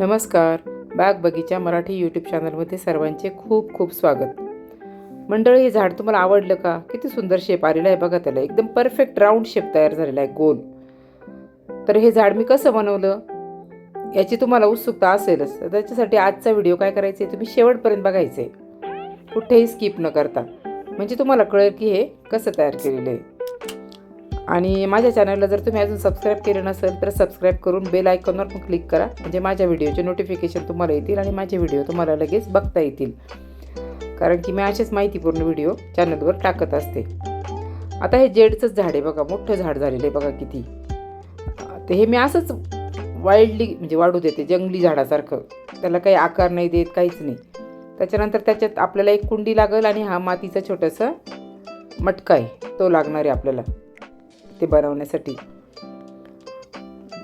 नमस्कार. बाग बगीचा मराठी यूट्यूब चॅनलमध्ये सर्वांचे खूप खूप स्वागत. मंडळी हे झाड तुम्हाला आवडलं का? किती सुंदर शेप आलेला आहे बघा त्याला. एकदम परफेक्ट राऊंड शेप तयार झालेला आहे गोल. तर हे झाड मी कसं बनवलं? याची तुम्हाला उत्सुकता असेलच. तर त्याच्यासाठी आजचा व्हिडिओ काय करायचा आहे तुम्ही शेवटपर्यंत बघायचं आहे कुठेही स्किप न करता. म्हणजे तुम्हाला कळेल की हे कसं तयार केलेलं आहे. आणि माझ्या चॅनलला जर तुम्ही अजून सबस्क्राईब केलं नसेल तर सबस्क्राईब करून बेल आयकॉनवर पण क्लिक करा. म्हणजे माझ्या व्हिडिओचे नोटिफिकेशन तुम्हाला येतील आणि माझे व्हिडिओ तुम्हाला लगेच बघता येतील. कारण की मी असेच माहितीपूर्ण व्हिडिओ चॅनलवर टाकत असते. आता हे जेडचंच झाड आहे बघा मोठं झाड झालेलं आहे बघा किती. तर हे मी असंच वाईल्डली म्हणजे वाढू देते जंगली झाडासारखं. त्याला काही आकार नाही देत काहीच नाही. त्याच्यानंतर त्याच्यात आपल्याला एक कुंडी लागेल आणि हा मातीचा छोटासा मटका आहे. तो लागणार आहे आपल्याला. ते बनवण्यासाठी.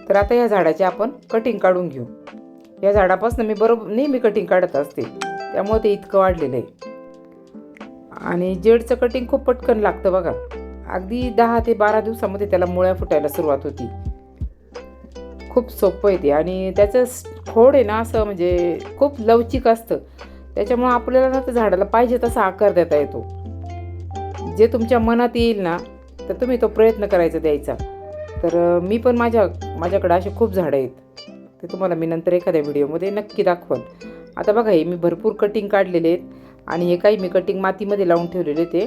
तर आता या झाडाचे आपण कटिंग काढून घेऊ. या झाडापासून मी बरोबर नेहमी कटिंग काढत असते. त्यामुळे ते इतकं वाढलेलं आहे. आणि जेडचं कटिंग खूप पटकन लागतं बघा. अगदी दहा ते बारा दिवसामध्ये त्याला मुळ्या फुटायला सुरुवात होती. खूप सोपं आहे ते. आणि त्याचं खोड आहे ना असं म्हणजे खूप लवचिक असतं. त्याच्यामुळं आपल्याला ना त्या झाडाला पाहिजे तसा आकार देता येतो. जे तुमच्या मनात येईल ना तर तुम्ही तो प्रयत्न करायचा द्यायचा. तर मी पण माझ्या माझ्याकडे असे खूप झाडं आहेत. ते तुम्हाला मी नंतर एखाद्या व्हिडिओमध्ये नक्की दाखवन. आता बघा हे मी भरपूर कटिंग काढलेले आहेत आणि हे काही मी कटिंग मातीमध्ये लावून ठेवलेले ते.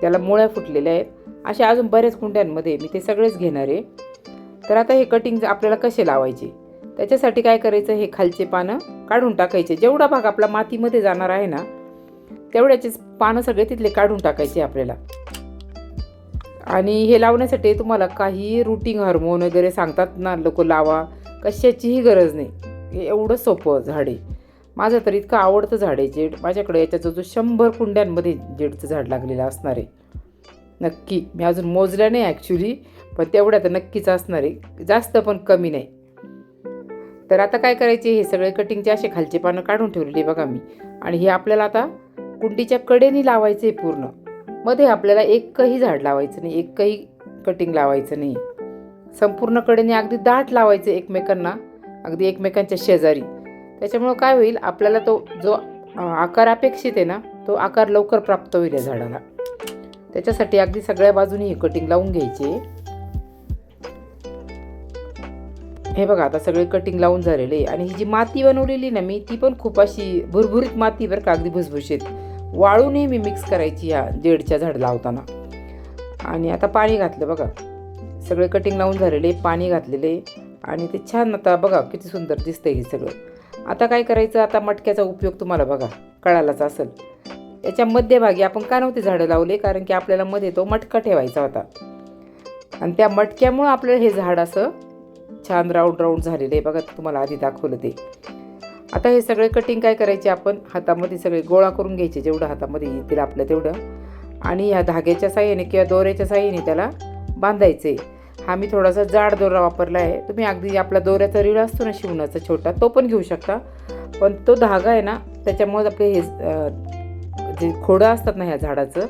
त्याला मुळ्या फुटलेल्या आहेत. असे अजून बऱ्याच कुंड्यांमध्ये मी ते सगळेच घेणार आहे. तर आता हे कटिंग आपल्याला कसे लावायचे? त्याच्यासाठी काय करायचं? हे खालचे पानं काढून टाकायचे. जेवढा भाग आपला मातीमध्ये जाणार आहे ना तेवढ्याचेच पानं सगळे तिथले काढून टाकायचे आपल्याला. आणि हे लावण्यासाठी तुम्हाला काही रुटिंग हार्मोन वगैरे सांगतात ना लोक लावा. कशाचीही गरज नाही. हे एवढं सोपं झाड. आहे माझं तर इतकं आवडतं झाड आहे जेड माझ्याकडे याच्याचं जो शंभर कुंड्यांमध्ये जेडचं झाड लागलेलं असणार आहे. नक्की. मी अजून मोजलं नाही ॲक्च्युली पण तेवढ्या तर नक्कीच असणार आहे. जास्त पण कमी नाही. तर आता काय करायचे? हे सगळे कटिंगचे असे खालचे पानं काढून ठेवलेले बघा मी. आणि हे आपल्याला आता कुंडीच्या कडेने लावायचे पूर्ण. मध्ये आपल्याला एकही झाड लावायचं नाही एकही कटिंग लावायचं नाही. संपूर्ण कडेने अगदी दाट लावायचं एकमेकांना अगदी एकमेकांच्या शेजारी. त्याच्यामुळं काय होईल आपल्याला तो जो आकार अपेक्षित आहे ना तो आकार लवकर प्राप्त होईल या झाडाला. त्याच्यासाठी अगदी सगळ्या बाजूनी ही कटिंग लावून घ्यायची. हे बघा आता सगळे कटिंग लावून झालेले आहे. आणि ही जी माती बनवलेली ना मी ती पण खूप अशी भुरभुरीत माती बरं का अगदी भुसभुशीत. वाळूनही मी मिक्स करायची या जेडच्या झाड लावताना. आणि आता पाणी घातलं बघा. सगळे कटिंग लावून झालेले पाणी घातलेले. आणि ते छान आता बघा किती सुंदर दिसतंय हे सगळं. आता काय करायचं? आता मटक्याचा उपयोग तुम्हाला बघा कळालाच असेल. याच्या मध्यभागी आपण का नव्हते झाडं लावले? कारण की आपल्याला मध्ये तो मटका ठेवायचा होता. आणि त्या मटक्यामुळं आपलं हे झाड असं छान राऊंड राऊंड झालेलं आहे. बघा तुम्हाला आधी दाखवलं ते. आता हे सगळे कटिंग काय करायचे आपण? हातामध्ये सगळे गोळा करून घ्यायचे जेवढं हातामध्ये येतील आपलं तेवढं. आणि ह्या धाग्याच्या साह्याने किंवा दोऱ्याच्या साह्याने त्याला बांधायचे. हा मी थोडासा जाड दोरा वापरला आहे. तुम्ही अगदी आपला दोऱ्याचा रीळ असतो ना शिवणाचा छोटा तो पण घेऊ शकता. पण तो धागा आहे ना त्याच्यामुळे आपले हे जे खोडं असतात ना ह्या झाडाचं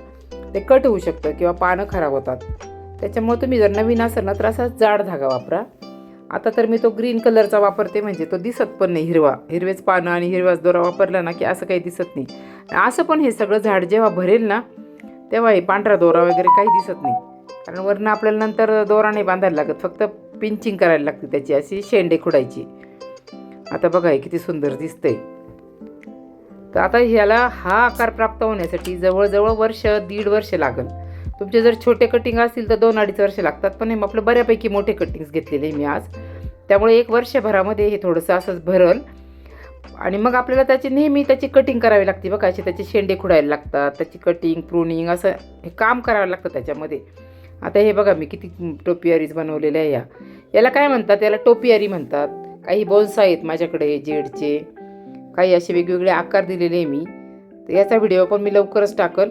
ते कट होऊ शकतं किंवा पानं खराब होतात. त्याच्यामुळे तुम्ही जर नवीन असाल ना तर असा जाड धागा वापरा. आता तर मी तो ग्रीन कलरचा वापरते म्हणजे तो दिसत पण नाही हिरवा. हिरवेच पानं आणि हिरवाच दोरा वापरला ना की असं काही दिसत नाही. असं पण हे सगळं झाड जेव्हा भरेल ना तेव्हा हे पांढरा दोरा वगैरे काही दिसत नाही. कारण वरनं आपल्याला नंतर दोरा नाही बांधायला लागत फक्त पिंचिंग करायला लागते त्याची अशी शेंडे खुडायची. आता बघा हे किती सुंदर दिसतंय. तर आता ह्याला हा आकार प्राप्त होण्यासाठी जवळजवळ वर्ष दीड वर्ष लागेल. तुमचे जर छोटे कटिंग असतील तर दोन अडीच वर्ष लागतात. पण हे आपलं बऱ्यापैकी मोठे कटिंग्स घेतलेले आहे मी आज. त्यामुळे एक वर्षभरामध्ये हे थोडंसं असंच भरल. आणि मग आपल्याला त्याची नेहमी त्याची कटिंग करावी लागते बघा. असे त्याचे शेंडे खुडायला लागतात. त्याची कटिंग प्रुनिंग असं हे काम करावं लागतं त्याच्यामध्ये. आता हे बघा मी किती टोपियारीज बनवलेल्या आहे या. याला काय म्हणतात? याला टोपियारी म्हणतात. काही बोन्स आहेत माझ्याकडे जेडचे. काही असे वेगवेगळे आकार दिलेले आहे मी. तर याचा व्हिडिओ पण मी लवकरच टाकल.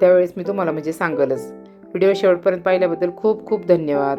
त्यावेळेस मी तुम्हाला म्हणजे सांगलच. व्हिडिओ शेवटपर्यंत पाहिल्याबद्दल खूप खूप धन्यवाद.